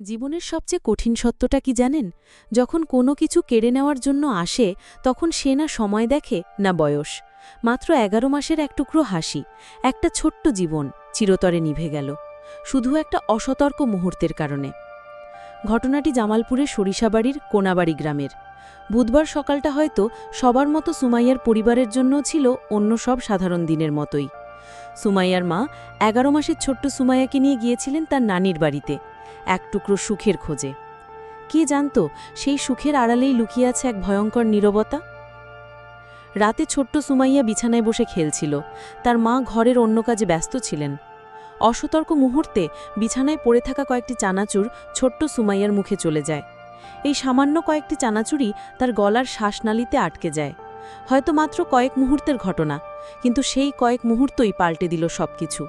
জীবনের সবচেয়ে কঠিন সত্যটা কি জানেন? যখন কোনো কিছু কেড়ে নেওয়ার জন্য আসে, তখন সে না সময় দেখে, না বয়স। মাত্র এগারো মাসের এক টুকরো হাসি, একটা ছোট্ট জীবন চিরতরে নিভে গেল, শুধু একটা অসতর্ক মুহূর্তের কারণে। ঘটনাটি জামালপুরের সরিষাবাড়ির কোনাবাড়ি গ্রামের। বুধবার সকালটা হয়তো সবার মতো সুমাইয়ার পরিবারের জন্য ছিল অন্য সব সাধারণ দিনের মতোই। সুমাইয়ার মা এগারো মাসের ছোট্ট সুমাইয়াকে নিয়ে গিয়েছিলেন তার নানির বাড়িতে। এক টুকরো সুখের খোঁজে। কে জানত সেই সুখের আড়ালেই লুকিয়ে আছে এক ভয়ঙ্কর নীরবতা? রাতে ছোট্ট সুমাইয়া বিছানায় বসে খেলছিল। তার মা ঘরের অন্য কাজে ব্যস্ত ছিলেন। অসতর্ক মুহূর্তে বিছানায় পড়ে থাকা কয়েকটি চানাচুর ছোট্ট সুমাইয়ার মুখে চলে যায়। এই সামান্য কয়েকটি চানাচুরি তার গলার শ্বাসনালীতে আটকে যায়। হয়তো মাত্র কয়েক মুহূর্তের ঘটনা, কিন্তু সেই কয়েক মুহূর্তই পাল্টে দিল সবকিছু।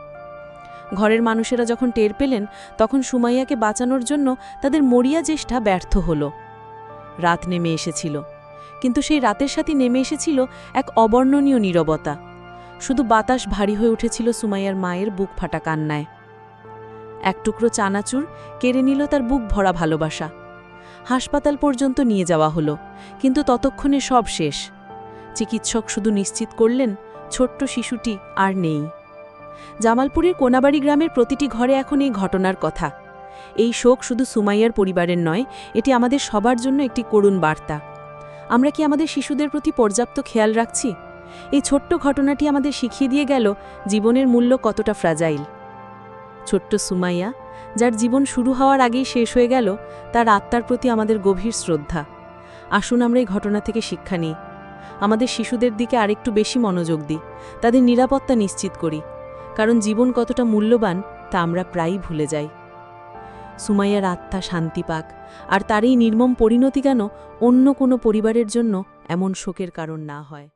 ঘরের মানুষেরা যখন টের পেলেন, তখন সুমাইয়াকে বাঁচানোর জন্য তাদের মরিয়া চেষ্টা ব্যর্থ হল। রাত নেমে এসেছিল। কিন্তু সেই রাতের সাথে নেমে এসেছিল এক অবর্ণনীয় নীরবতা। শুধু বাতাস ভারী হয়ে উঠেছিল সুমাইয়ার মায়ের বুক ফাটা কান্নায়। এক টুকরো চানাচুর কেড়ে নিল তার বুক ভরা ভালোবাসা। হাসপাতাল পর্যন্ত নিয়ে যাওয়া হলো, কিন্তু ততক্ষণে সব শেষ। চিকিৎসক শুধু নিশ্চিত করলেন, ছোট্ট শিশুটি আর নেই। জামালপুরের কোনাবাড়ি গ্রামের প্রতিটি ঘরে এখন এই ঘটনার কথা। এই শোক শুধু সুমাইয়ার পরিবারের নয়, এটি আমাদের সবার জন্য একটি করুণ বার্তা। আমরা কি আমাদের শিশুদের প্রতি পর্যাপ্ত খেয়াল রাখছি? এই ছোট্ট ঘটনাটি আমাদের শিখিয়ে দিয়ে গেল জীবনের মূল্য কতটা ফ্রাজাইল। ছোট্ট সুমাইয়া, যার জীবন শুরু হওয়ার আগেই শেষ হয়ে গেল, তার আত্মার প্রতি আমাদের গভীর শ্রদ্ধা। আসুন আমরা এই ঘটনা থেকে শিক্ষা নিই। আমাদের শিশুদের দিকে আরেকটু বেশি মনোযোগ দিই, তাদের নিরাপত্তা নিশ্চিত করি। কারণ জীবন কতটা মূল্যবান, তা আমরা প্রায়ই ভুলে যাই। সুমাইয়ার আত্মা শান্তি পাক আর তার এই নির্মম পরিণতি কেন অন্য কোনো পরিবারের জন্য এমন শোকের কারণ না হয়।